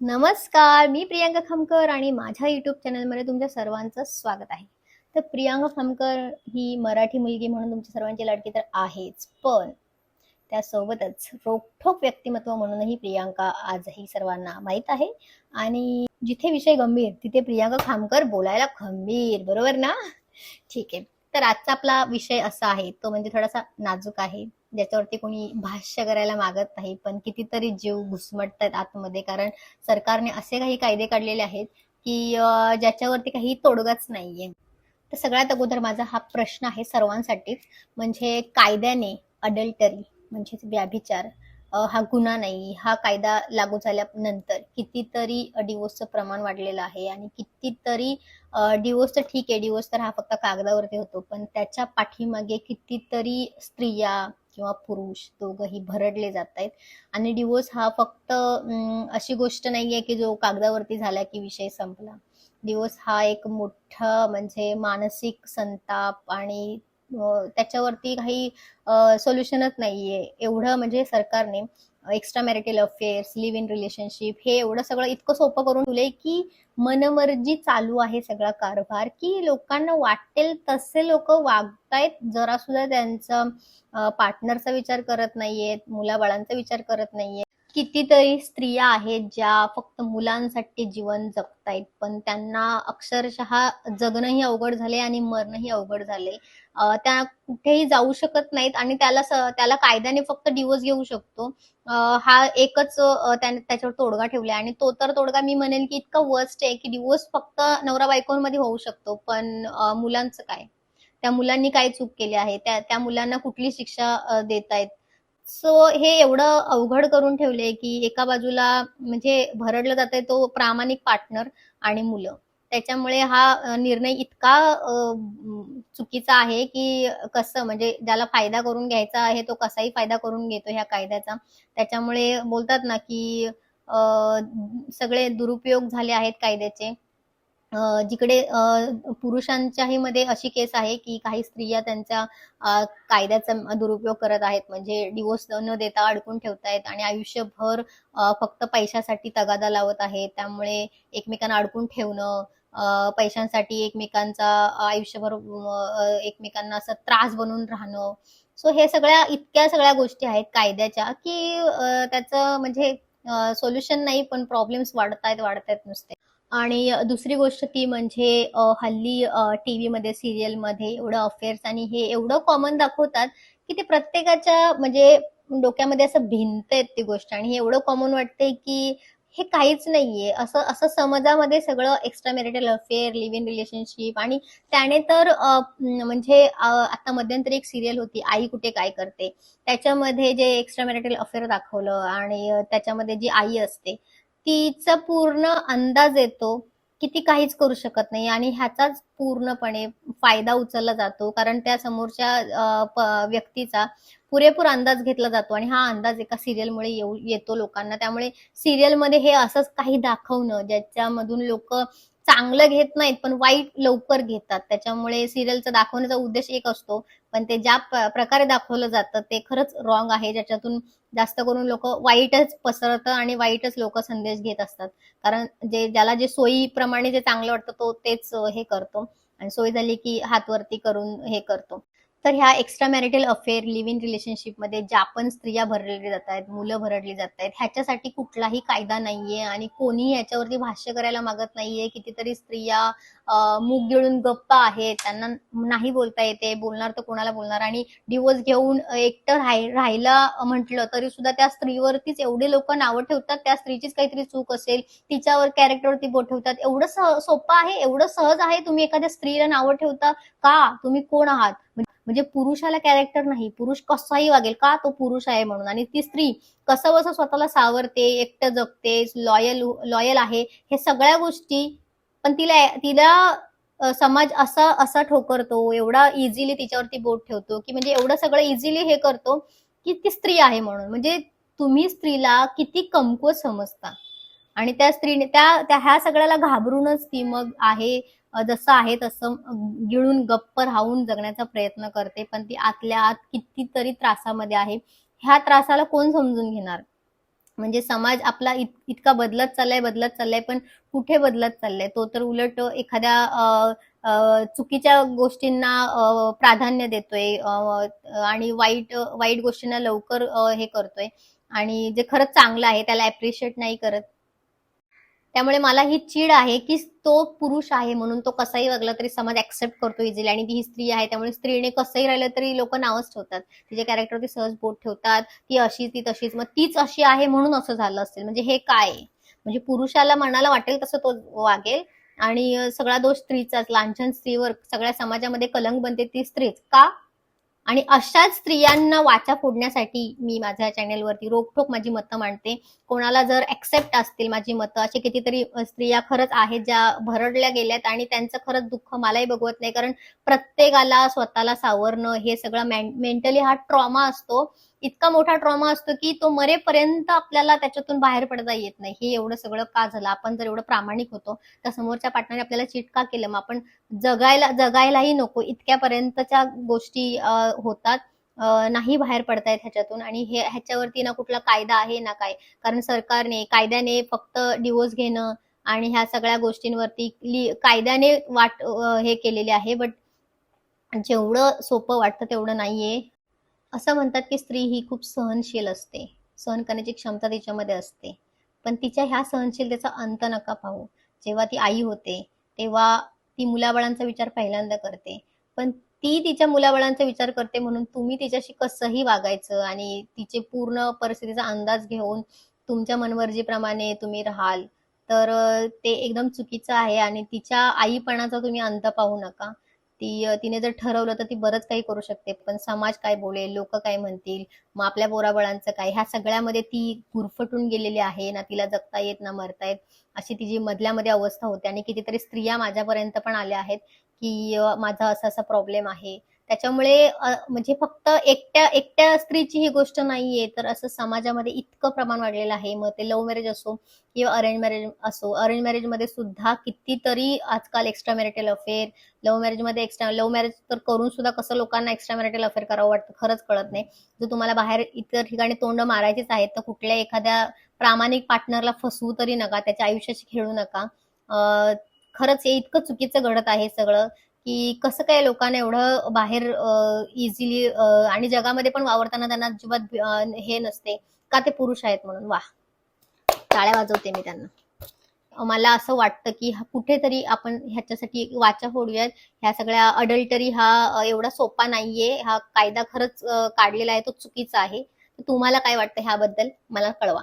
नमस्कार मी प्रियांका खमकर आणि माझ्या युट्यूब चॅनलमध्ये तुमच्या सर्वांचं स्वागत आहे. तर प्रियांका खमकर ही मराठी मुलगी म्हणून तुमच्या सर्वांची लाडकी तर आहेच पण त्यासोबतच रोखठोक व्यक्तिमत्व म्हणूनही प्रियांका आजही सर्वांना माहीत आहे. आणि जिथे विषय गंभीर तिथे प्रियांका खामकर बोलायला खंबीर बरोबर ना? ठीक आहे. तर आजचा आपला विषय असा आहे तो म्हणजे थोडासा नाजूक आहे. ज्याच्यावरती कोणी भाष्य करायला मागत नाही पण कितीतरी जीव घुसमटतात आतमध्ये. कारण सरकारने असे काही कायदे काढलेले आहेत की ज्याच्यावरती काही तोडगाच नाहीये. तर सगळ्यात अगोदर माझा हा प्रश्न आहे सर्वांसाठीच म्हणजे कायद्याने अडल्टरी म्हणजेच व्याभिचार हा गुन्हा नाही. हा कायदा लागू झाल्यानंतर कितीतरी डिवोर्सचं प्रमाण वाढलेलं आहे आणि कितीतरी डिवोर्स तर ठीक आहे डिवोर्स तर हा फक्त कागदावरती होतो पण त्याच्या पाठीमागे कितीतरी स्त्रिया किंवा पुरुष दोघंही भरडले जात आहेत आणि डिवोर्स हा फक्त अशी गोष्ट नाहीये की जो कागदावरती झाला की विषय संपला. डिवोर्स हा एक मोठा म्हणजे मानसिक संताप आणि त्याच्यावरती काही सोल्युशनच नाहीये. एवढं म्हणजे सरकारने extra marital affairs live in relationship हे एवढं सगळं इतकं सोपं करून ठेवलंय की मनमर्जी चालू आहे सगळा कारभार की लोकांना वाटेल तसे लोक वागतायत. जरा सुद्धा त्यांचा पार्टनरचा विचार करत नाहीयेत मुलाबाळांचा विचार करत नाहीयेत. कितीतरी स्त्रिया आहेत ज्या फक्त मुलांसाठी जीवन जगतायत पण त्यांना अक्षरशः जगणंही अवघड झाले आणि मरणंही अवघड झाले त्या कुठेही जाऊ शकत नाहीत आणि त्याला त्याला कायद्याने फक्त डिवोर्स घेऊ शकतो. हा एकच त्याने त्याच्यावर तोडगा ठेवलाय आणि तो तर तोडगा मी म्हणेल की इतका वर्स्ट आहे की डिवोर्स फक्त नवरा बायकोंमध्ये होऊ शकतो पण मुलांचं काय? त्या मुलांनी काय चूक केली आहे? त्या त्या मुलांना कुठली शिक्षा देत देतायत? सो हे एवढं अवघड करून ठेवले की एका बाजूला म्हणजे भरडलं जातंय तो प्रामाणिक पार्टनर आणि मुलं. त्याच्यामुळे हा निर्णय इतका चुकीचा आहे की कसं म्हणजे ज्याला फायदा करून घ्यायचा आहे तो कसाही फायदा करून घेतो ह्या कायद्याचा. त्याच्यामुळे बोलतात ना की सगळे दुरुपयोग झाले आहेत कायद्याचे. जिकडे पुरुषांच्याही मध्ये अशी केस आहे की काही स्त्रिया त्यांच्या कायद्याचा दुरुपयोग करत आहेत. म्हणजे डिवोर्स न देता अडकून ठेवतायत आणि आयुष्यभर फक्त पैशासाठी तगादा लावत आहेत. त्यामुळे एकमेकांना अडकून ठेवणं पैशांसाठी एकमेकांचा आयुष्यभर एकमेकांना असं त्रास बनून राहणं. सो हे सगळ्या इतक्या सगळ्या गोष्टी आहेत कायद्याच्या की त्याचं म्हणजे सोल्युशन नाही पण प्रॉब्लेम्स वाढतायत वाढतायत नुसते. आणि दुसरी गोष्ट ती म्हणजे हल्ली टीव्ही मध्ये सिरियलमध्ये एवढं अफेअर्स आणि हे एवढं कॉमन दाखवतात की ते प्रत्येकाच्या म्हणजे डोक्यामध्ये असं भिंत आहेत ती गोष्ट. आणि हे एवढं कॉमन वाटते की हे काहीच नाहीये. असं असं समाजामध्ये सगळं extra marital affair live in relationship आणि त्याने तर म्हणजे आता मध्यंतरी एक सिरियल होती आई कुठे काय करते? त्याच्यामध्ये जे एक्स्ट्रा मॅरिटल अफेअर दाखवलं आणि त्याच्यामध्ये जी आई असते तिचा पूर्ण अंदाज येतो की ती काहीच करू शकत नाही आणि ह्याचाच पूर्णपणे फायदा उचलला जातो. कारण त्या समोरच्या व्यक्तीचा पुरेपूर अंदाज घेतला जातो आणि हा अंदाज एका सिरियलमुळे येऊ येतो लोकांना. त्यामुळे सिरियलमध्ये हे असंच काही दाखवणं ज्याच्यामधून लोक चांगलं घेत नाहीत पण वाईट लवकर घेतात. त्याच्यामुळे सिरियलचा दाखवण्याचा उद्देश एक असतो पण ते ज्या प्रकारे दाखवलं जातं ते खरंच रॉंग आहे. ज्याच्यातून जास्त करून लोक वाईटच पसरतं आणि वाईटच लोक संदेश घेत असतात. कारण जे ज्याला जे सोयीप्रमाणे जे चांगलं वाटतं तो तेच हे करतो. आणि सोय झाली की हातवरती करून हे करतो. तर ह्या extra marital affair live in रिलेशनशिपमध्ये ज्या पण स्त्रिया भरलेली जात आहेत मुलं भरडली जात आहेत ह्याच्यासाठी कुठलाही कायदा नाहीये आणि कोणीही याच्यावरती भाष्य करायला मागत नाहीये. कितीतरी स्त्रिया मूग गिळून गप्प आहेत. त्यांना नाही बोलता येते. बोलणार तर कोणाला बोलणार? आणि डिवोर्स घेऊन एकटं राहाय राहायला म्हटलं तरी सुद्धा त्या स्त्रीवरतीच एवढे लोक नावं ठेवतात. त्या स्त्रीचीच काहीतरी चूक असेल तिच्यावर कॅरेक्टरवरती बोट ठेवतात. एवढं सह- सोपं आहे एवढं सहज आहे तुम्ही एखाद्या स्त्रीला नावं ठेवता का? तुम्ही कोण आहात? म्हणजे पुरुषाला कॅरेक्टर नाही पुरुष कसाही वागेल का तो पुरुष आहे म्हणून? आणि ती स्त्री कसं बसं स्वतःला सावरते एकटं जगते लॉयल लॉयल आहे हे सगळ्या गोष्टी पण तिला तिला समाज असा असा ठोकरतो एवढा इझिली तिच्यावरती बोट ठेवतो की म्हणजे एवढं सगळं इझिली हे करतो की ती स्त्री आहे म्हणून. म्हणजे तुम्ही स्त्रीला किती कमकुवत समजता. आणि त्या स्त्रीने त्या त्या ह्या सगळ्याला घाबरूनच ती मग आहे जसं आहे तसं गिळून गप्प राहून जगण्याचा प्रयत्न करते पण ती आतल्या आत कितीतरी त्रासामध्ये आहे. ह्या त्रासाला कोण समजून घेणार? म्हणजे समाज आपला इत, इतका बदलत चाललाय बदलत चाललाय पण कुठे बदलत चाललाय? तो तर उलट एखाद्या चुकीच्या गोष्टींना प्राधान्य देतोय आणि वाईट वाईट गोष्टींना लवकर हे करतोय. आणि जे खरंच चांगलं आहे त्याला ऍप्रिशिएट नाही करत. त्यामुळे मला ही चीड आहे की तो पुरुष आहे म्हणून तो कसाही वागला तरी समाज ऍक्सेप्ट करतो इझिली आणि ती ही स्त्री आहे त्यामुळे स्त्रीने कसंही राहिलं तरी लोक नावच ठेवतात. तिच्या कॅरेक्टरवरती सहज बोट ठेवतात ती अशी ती तशीच. मग तीच अशी आहे म्हणून असं झालं असेल. म्हणजे हे काय? म्हणजे पुरुषाला मनाला वाटेल तसं तो वागेल आणि सगळा दोष स्त्रीचाच. लांछन स्त्रीवर सगळ्या समाजामध्ये कलंक बनते ती स्त्रीच. का? आणि अशाच स्त्रियांना वाचा फोडण्यासाठी मी माझ्या चॅनेलवरती रोखोक माझी मतं मांडते. कोणाला जर ऍक्सेप्ट असतील माझी मतं असे कितीतरी स्त्रिया खरंच आहेत ज्या भरडल्या गेल्यात आणि त्यांचं खरंच दुःख मलाही बघवत नाही. कारण प्रत्येकाला स्वतःला सावरणं हे सगळं मेंटली हा ट्रॉमा असतो. इतका मोठा ट्रॉमा असतो की तो मरेपर्यंत आपल्याला त्याच्यातून बाहेर पडता येत नाही. हे एवढं सगळं का झालं? आपण जर एवढं प्रामाणिक होतो तर समोरच्या पार्टनरने आपल्याला चीट का केलं मग आपण जगायला जगायलाही नको. इतक्यापर्यंतच्या गोष्टी होतात. नाही बाहेर पडतायत ह्याच्यातून आणि हे ह्याच्यावरती ना कुठला कायदा आहे ना काय? कारण सरकारने कायद्याने फक्त डिवोर्स घेणं आणि ह्या सगळ्या गोष्टींवरती कायद्याने वाट हे केलेले आहे. बट जेवढं सोपं वाटतं तेवढं नाहीये. असं म्हणतात की स्त्री ही खूप सहनशील असते. सहन करण्याची क्षमता तिच्यामध्ये असते. पण तिच्या ह्या सहनशीलतेचा अंत नका पाहू. जेव्हा ती आई होते तेव्हा ती मुलाबाळांचा विचार पहिल्यांदा करते. पण ती तिच्या मुलाबाळांचा विचार करते म्हणून तुम्ही तिच्याशी कसंही वागायचं आणि तिचे पूर्ण परिस्थितीचा अंदाज घेऊन तुमच्या मनमर्जीप्रमाणे तुम्ही राहाल तर ते एकदम चुकीचं आहे आणि तिच्या आईपणाचा तुम्ही अंत पाहू नका. ती तिने जर ठरवलं तर ती बरंच काही करू शकते. पण समाज काय बोलेल लोक काय म्हणतील मग आपल्या पोराबळांचं काय? ह्या सगळ्यामध्ये ती गुरफटून गेलेली आहे ना तिला जगता येत ना मरता येत अशी तिची मधल्यामध्ये अवस्था होते. आणि कितीतरी स्त्रिया माझ्यापर्यंत पण आल्या आहेत की माझा असा असा प्रॉब्लेम आहे. त्याच्यामुळे म्हणजे फक्त एकट्या एकट्या स्त्रीची ही गोष्ट नाहीये. तर असं समाजामध्ये इतकं प्रमाण वाढलेलं आहे. मग ते लव्ह मॅरेज असो किंवा अरेंज मॅरेज असो अरेंज मॅरेजमध्ये सुद्धा कितीतरी आजकाल एक्स्ट्रा मॅरिटल अफेअर लव्ह मॅरेजमध्ये एक्स्ट्रा लव्ह मॅरेज तर करून सुद्धा कसं लोकांना एक्स्ट्रा मॅरिटल अफेअर करावं वाटतं? खरंच कळत नाही. जर तुम्हाला बाहेर इतर ठिकाणी तोंड मारायचेच आहेत तर कुठल्या एखाद्या प्रामाणिक पार्टनरला फसवू तरी नका त्याच्या आयुष्याशी खेळू नका. खरंच हे इतकं चुकीचं घडत आहे सगळं. की कसं काय लोकांना एवढं बाहेर इझिली आणि जगामध्ये पण वावरताना त्यांना अजिबात हे नसते. का ते पुरुष आहेत म्हणून? वा टाळ्या वाजवते मी त्यांना. मला असं वाटतं की कुठेतरी आपण ह्याच्यासाठी वाचा फोडूयात. ह्या सगळ्या अडल्टरी हा एवढा सोपा नाहीये. हा कायदा खरंच काढलेला आहे. तो चुकीचा आहे. तर तुम्हाला काय वाटतं ह्याबद्दल? मला कळवा.